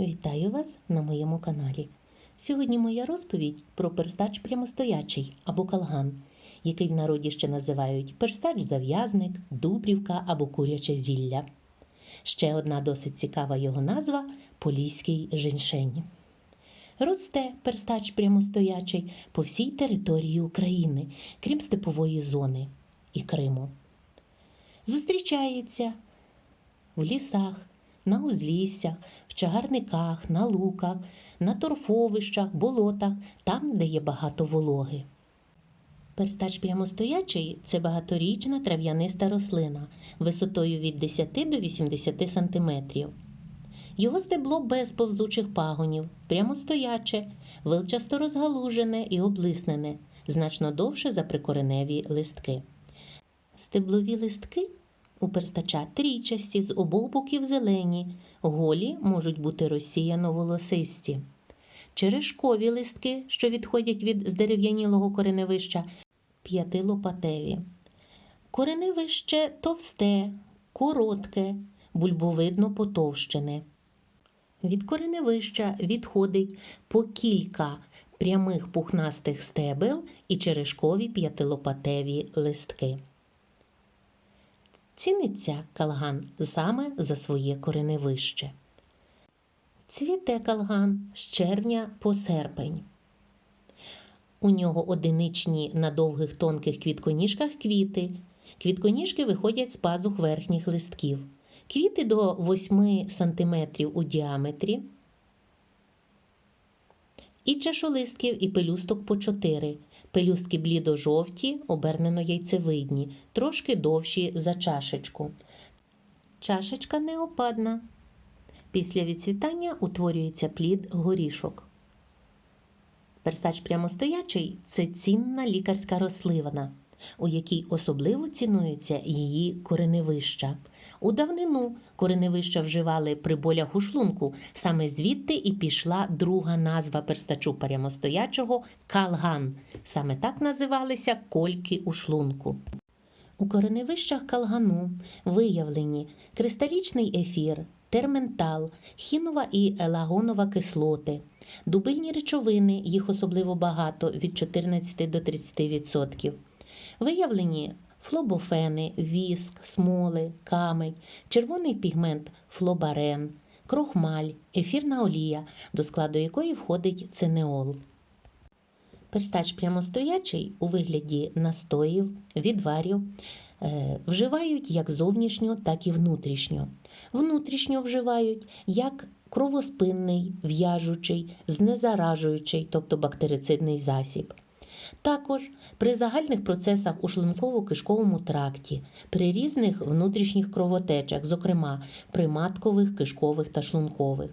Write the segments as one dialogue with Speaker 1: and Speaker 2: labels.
Speaker 1: Вітаю вас на моєму каналі. Сьогодні моя розповідь про перстач прямостоячий або калган, який в народі ще називають перстач-зав'язник, дубрівка або куряче зілля. Ще одна досить цікава його назва поліський женьшень. Росте перстач прямостоячий по всій території України, крім степової зони і Криму. Зустрічається в лісах, на узліссях, в чагарниках, на луках, на торфовищах, болотах, там, де є багато вологи. Перстач прямостоячий це багаторічна трав'яниста рослина висотою від 10 до 80 см. Його стебло без повзучих пагонів, прямостояче, вилчасто розгалужене і облиснене, значно довше за прикореневі листки. Стеблові листки у перстача трійчасті з обох боків зелені, голі можуть бути розсіяно волосисті. Черешкові листки, що відходять від здерев'янілого кореневища, п'ятилопатеві. Кореневище товсте, коротке, бульбовидно потовщене. Від кореневища відходить по кілька прямих пухнастих стебел і черешкові п'ятилопатеві листки. Ціниться калган саме за своє кореневище. Цвіте калган з червня по серпень. У нього одиничні на довгих тонких квітконіжках квіти. Квітконіжки виходять з пазух верхніх листків. Квіти до 8 см у діаметрі. І чашолистків і пелюсток по 4. Пелюстки блідо-жовті, обернено яйцевидні, трошки довші за чашечку. Чашечка неопадна. Після відцвітання утворюється плід горішок. Персач прямостоячий це цінна лікарська рослина, у якій особливо цінуються її кореневища. У давнину кореневища вживали при болях у шлунку, саме звідти і пішла друга назва перстачу прямостоячого калган. Саме так називалися кольки у шлунку. У кореневищах калгану виявлені кристалічний ефір, терментал, хінова і елагонова кислоти, дубильні речовини, їх особливо багато від 14 до 30%. Виявлені флобофени, віск, смоли, камень, червоний пігмент флобарен, крохмаль, ефірна олія, до складу якої входить цинеол. Перстач прямостоячий у вигляді настоїв, відварів е, вживають як зовнішньо, так і внутрішньо. Внутрішньо вживають як кровоспинний, в'яжучий, знезаражуючий, тобто бактерицидний засіб. Також при загальних процесах у шлунково-кишковому тракті, при різних внутрішніх кровотечах, зокрема при маткових, кишкових та шлункових,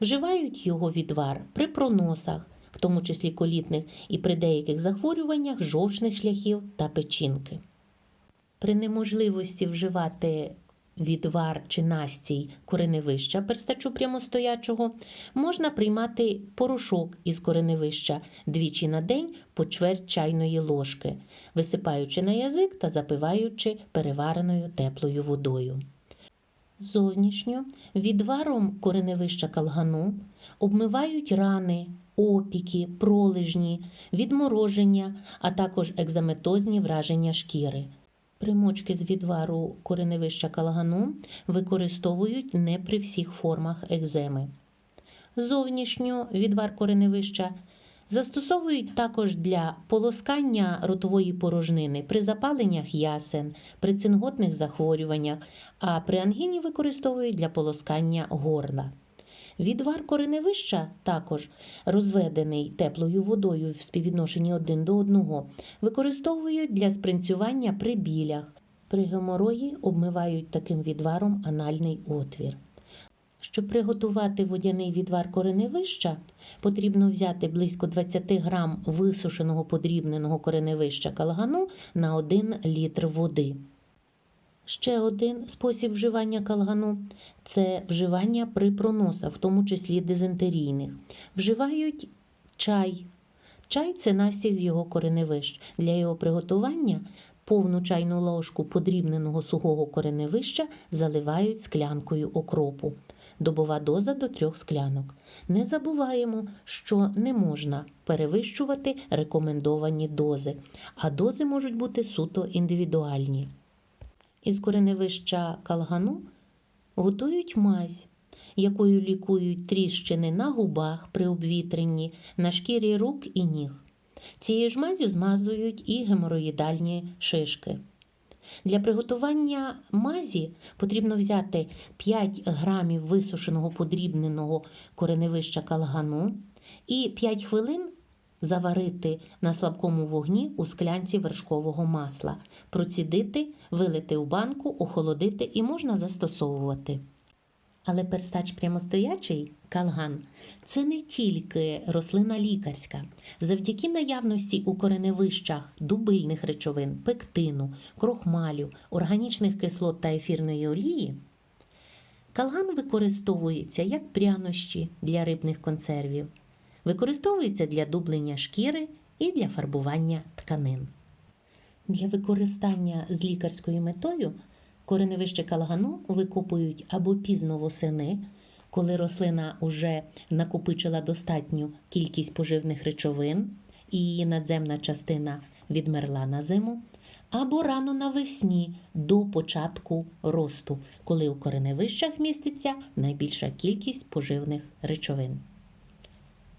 Speaker 1: вживають його відвар при проносах, в тому числі колітних, і при деяких захворюваннях жовчних шляхів та печінки. При неможливості вживати відвар чи настій кореневища перстачу прямостоячого можна приймати порошок із кореневища двічі на день по чверть чайної ложки, висипаючи на язик та запиваючи перевареною теплою водою. Зовнішньо відваром кореневища калгану обмивають рани, опіки, пролежні, відмороження, а також екзаметозні враження шкіри. Примочки з відвару кореневища калгану використовують не при всіх формах екземи. Зовнішньо відвар кореневища застосовують також для полоскання ротової порожнини при запаленнях ясен, при цинготних захворюваннях, а при ангіні використовують для полоскання горла. Відвар кореневища також розведений теплою водою в співвідношенні один до одного, використовують для спринцювання при білях. При геморої обмивають таким відваром анальний отвір. Щоб приготувати водяний відвар кореневища, потрібно взяти близько 20 грам висушеного подрібненого кореневища калгану на 1 літр води. Ще один спосіб вживання калгану це вживання при проносах, в тому числі дизентерійних. Вживають чай. Чай це настій з його кореневищ. Для його приготування повну чайну ложку подрібненого сухого кореневища заливають склянкою окропу. добова доза до трьох склянок. Не забуваємо, що не можна перевищувати рекомендовані дози, а дози можуть бути суто індивідуальні. Із кореневища калгану готують мазь, якою лікують тріщини на губах при обвітренні, на шкірі рук і ніг. Цією ж мазю змазують і геморроїдальні шишки. Для приготування мазі потрібно взяти 5 грамів висушеного подрібненого кореневища калгану і 5 хвилин заварити на слабкому вогні у склянці вершкового масла, процідити, вилити у банку, охолодити і можна застосовувати. Але перстач прямостоячий калган це не тільки рослина лікарська. Завдяки наявності у кореневищах дубильних речовин, пектину, крохмалю, органічних кислот та ефірної олії, калган використовується як прянощі для рибних консервів, використовується для дублення шкіри і для фарбування тканин. Для використання з лікарською метою кореневище калгану викопують або пізно восени, коли рослина вже накопичила достатню кількість поживних речовин і її надземна частина відмерла на зиму, або рано навесні до початку росту, коли у кореневищах міститься найбільша кількість поживних речовин.